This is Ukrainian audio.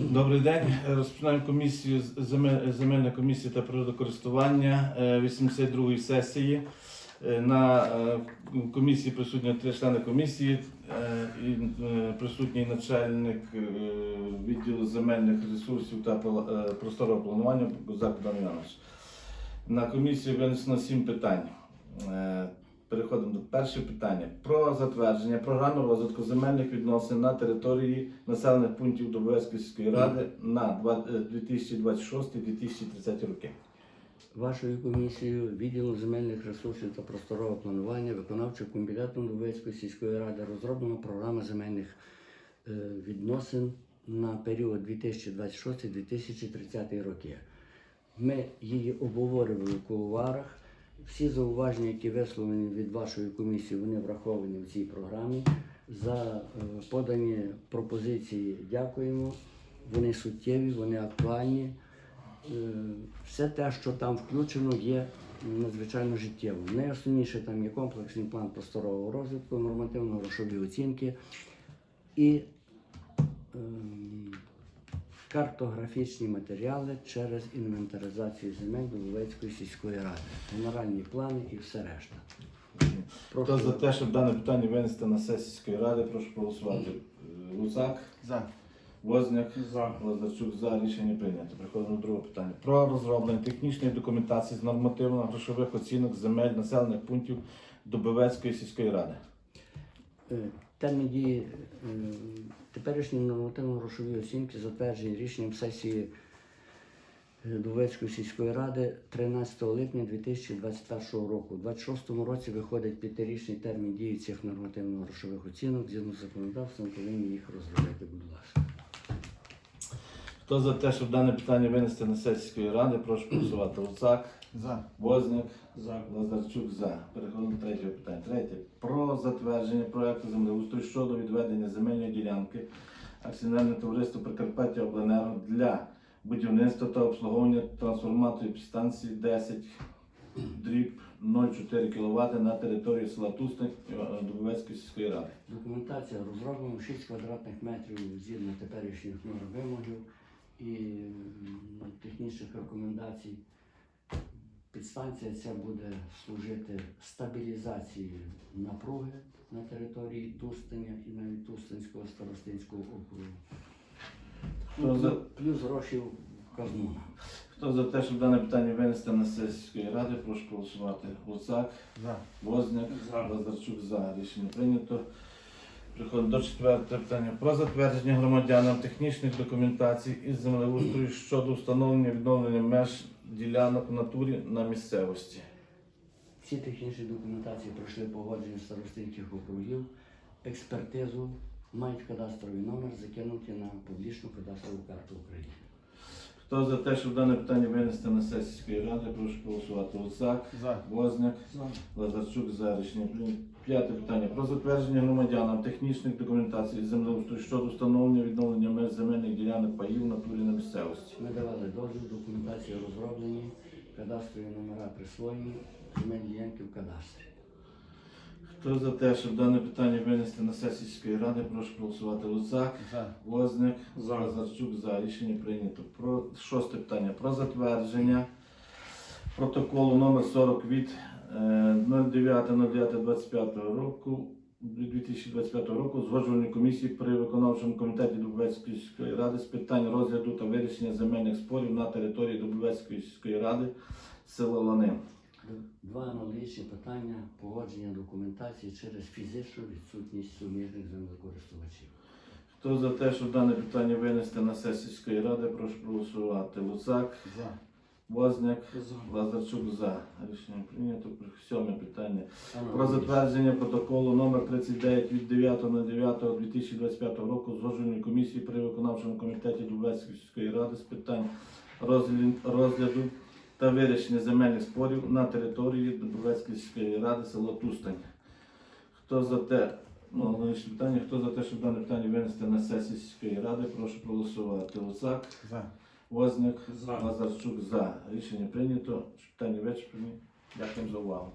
Добрий день. Розпочинаємо комісію земельна комісія та природокористування е, 82-ї сесії. Е, На е, комісії присутні три члени комісії е, і е, присутній начальник е, відділу земельних ресурсів та е, просторового планування Богдан Іванович. На комісію винесено сім питань. Е, Переходимо до першого питання про затвердження програми розвитку земельних відносин на території населених пунктів Добровецької сільської ради на е, 2026-2030 роки. Вашою комісією, відділом земельних ресурсів та просторового планування, виконавчим комітетом Дубецької сільської ради розроблена програма земельних е, відносин на період 2026-2030 роки. Ми її обговорювали в кулуарах. Всі зауваження, які висловлені від вашої комісії, вони враховані в цій програмі. За е, подані пропозиції дякуємо. Вони суттєві, вони актуальні. Е, все те, що там включено, є надзвичайно життєвим. Найосновніше там є комплексний план просторового розвитку, нормативно-грошові оцінки і ем, картографічні матеріали через інвентаризацію земель Дубовецької сільської ради, генеральні плани і все решта. Хто за те, щоб дане питання винести на сесію сільської ради, прошу проголосувати. Е, Луцак, За. Возняк, За. Лазарчук за рішення прийнято. Переходимо до другого питання. Про розроблення технічної документації з нормативно-грошових оцінок земель населених пунктів Дубовецької сільської ради. Е, Термін дії е, теперішні нормативно-грошові оцінки затверджені рішенням сесії Довецької сільської ради 13 липня 2021 року. У 2026 році виходить п'ятирічний термін дії цих нормативно-грошових оцінок. Згідно з законодавством повинні їх розробити, будь ласка. Хто за те, щоб дане питання винести на сесію сільської ради, прошу проголосувати. Луцак, За. Возняк, За. Лазарчук за. Переходимо до третього питання. Третє. Про затвердження проекту землеустрою щодо відведення земельної ділянки акціонерне товариство Прикарпаття Обленерго для будівництва та обслуговування трансформаторів підстанції 10 дріб 0,4 кВт на території села Тусник е, Дубовецької сільської ради. Документація розроблена 6 квадратних метрів згідно теперішніх норм вимогів і технічних рекомендацій. Підстанція ця буде служити стабілізації напруги на території Тустиня і навіть Тустинського старостинського округу. Хто Ну, за- плюс гроші в казну. Хто за те, щоб дане питання винести на сесію сільської ради, прошу голосувати. Луцак, За. Возняк, За. Лазарчук за. Рішення прийнято. Приходимо до четвертого питання. Про затвердження громадянам технічних документацій із землеустрою щодо встановлення відновлення меж ділянок в натурі на місцевості. Всі технічні документації пройшли погодження старостинських округів, експертизу, мають кадастровий номер, закинуті на публічну кадастрову карту України. Хто за те, щоб дане питання винести на сесію сільської ради, прошу голосувати. Луцак, За. Возняк, Лазарчук за рішення прийнято. П'яте питання. Про затвердження громадянам технічних документацій землеустрою щодо встановлення відновлення меж земельних ділянок паїв в натурі на місцевості. Ми давали дозвіл, документації розроблені, кадастрові номера присвоєні, земельні ділянки в кадастрі. Хто за те, щоб дане питання винести на сесію сільської ради, прошу проголосувати. Луцак, За. Возник, За. Лазарчук за рішення прийнято. Про шосте питання. Про затвердження протоколу номер 40 від е, 09.09.25 року 2025 року згоджувальної комісії при виконавчому комітеті Дубовецької сільської ради з питань розгляду та вирішення земельних спорів на території Дубовецької сільської ради села Лани. Два аналогічні питання погодження документації через фізичну відсутність суміжних землекористувачів. Хто за те, щоб дане питання винести на сесію ради, прошу проголосувати. Луцак, За. Возняк, За. Лазарчук за. Рішення прийнято. Сьоме питання. Про затвердження протоколу номер 39 від 9.09.2025 року згодженої комісії при виконавчому комітеті Дубецької сільської ради з питань розгляду та вирішення земельних спорів на території Дубецької сільської ради село Тустань. Хто за те, ну, питання, хто за те, щоб дане питання винести на сесію сільської ради, прошу проголосувати. Луцак, За. Возняк, За. Лазарчук за. Рішення прийнято. Питання вичерпані. Дякую за увагу.